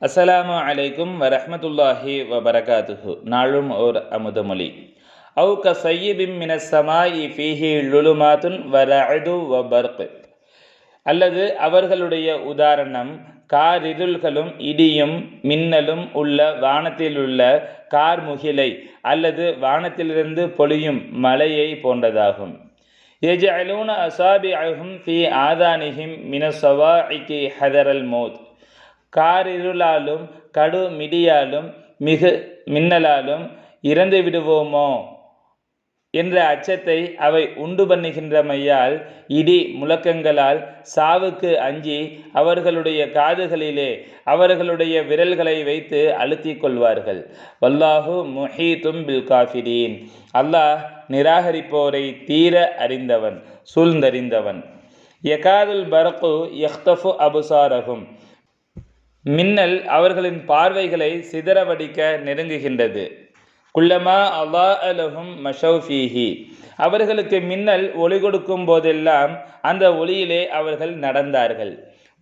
அஸ்ஸலாமு அலைக்கும் வரஹமத்துல்லாஹி வபரகாத்துஹு. நாளும் ஓர் அமுதமொழி அவு க சையபிம் மினசமாயி ஃபீஹி வர அது வபர்க். அல்லது அவர்களுடைய உதாரணம் காரிருள்களும் இடியும் மின்னலும் உள்ள வானத்திலுள்ள கார்முகிலை அல்லது வானத்திலிருந்து பொழியும் மலையை போன்றதாகும். எஜலூன அசாபி அஹும் ஃபி ஆதானிஹிம் மினசவாஇகி ஹதரல் மோத். காரிருளாலும் கடு மிடியாலும் மிகு மின்னலாலும் இறந்து விடுவோமோ? என்ற அச்சத்தை அவை உண்டு பண்ணுகின்றமையால் இடி முழக்கங்களால் சாவுக்கு அஞ்சி அவர்களுடைய காதுகளிலே அவர்களுடைய விரல்களை வைத்து அழுத்திக் கொள்வார்கள். வல்லாஹு முஹீத்தும் பில் காஃபிரீன். அல்லாஹ் நிராகரிப்போரை தீர அறிந்தவன் சூழ்ந்தறிந்தவன். யகாதுல் பரக்கு யஹ்தஃபு அபுசாரகும் மின்னல் அவர்களின் பார்வைகளை சிதறவடிக்க நெருங்குகின்றது. குள்ளமா அவா அலஹும் மஷௌஃபீஹி அவர்களுக்கு மின்னல் ஒளி கொடுக்கும் போதெல்லாம் அந்த ஒளியிலே அவர்கள் நடந்தார்கள்.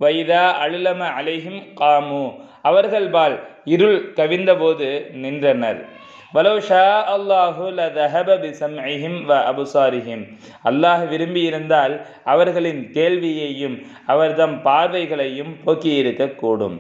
வைதா அழுலம அலைஹிம் காமு. அவர்கள் பால் இருள் கவிந்தபோது நின்றனர். வலோ ஷா அல்லாஹு லதஹப வ அபுசாரிஹிம். அல்லாஹ் விரும்பியிருந்தால் அவர்களின் கேள்வியையும் அவர்தம் பார்வைகளையும் போக்கியிருக்கக்கூடும்.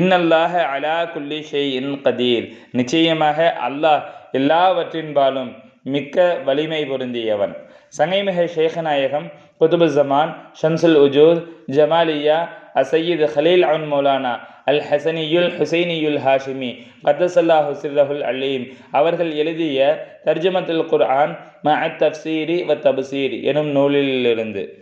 இன்னல்லாஹ அலா குல்லி ஷெய்இன் கதீர். நிச்சயமாக அல்லாஹ் எல்லாவற்றின்பாலும் மிக்க வலிமை பொருந்தியவன். சங்கைமிக ஷேகநாயகம் குதுபு ஜமான் ஷம்சுல் உஜூத் ஜமாலியா அசையீத் ஹலீல் அவுன் மௌலானா அல் ஹசனியுல் ஹுசைனியுல் ஹாஷிமி. கத்தசல்லா ஹுசிரஹுல் அலீம். அவர்கள் எழுதிய தர்ஜமத்துல் குர்ஆன் ம தப்சீரி வ தப்சீர் எனும் நூலிலிருந்து.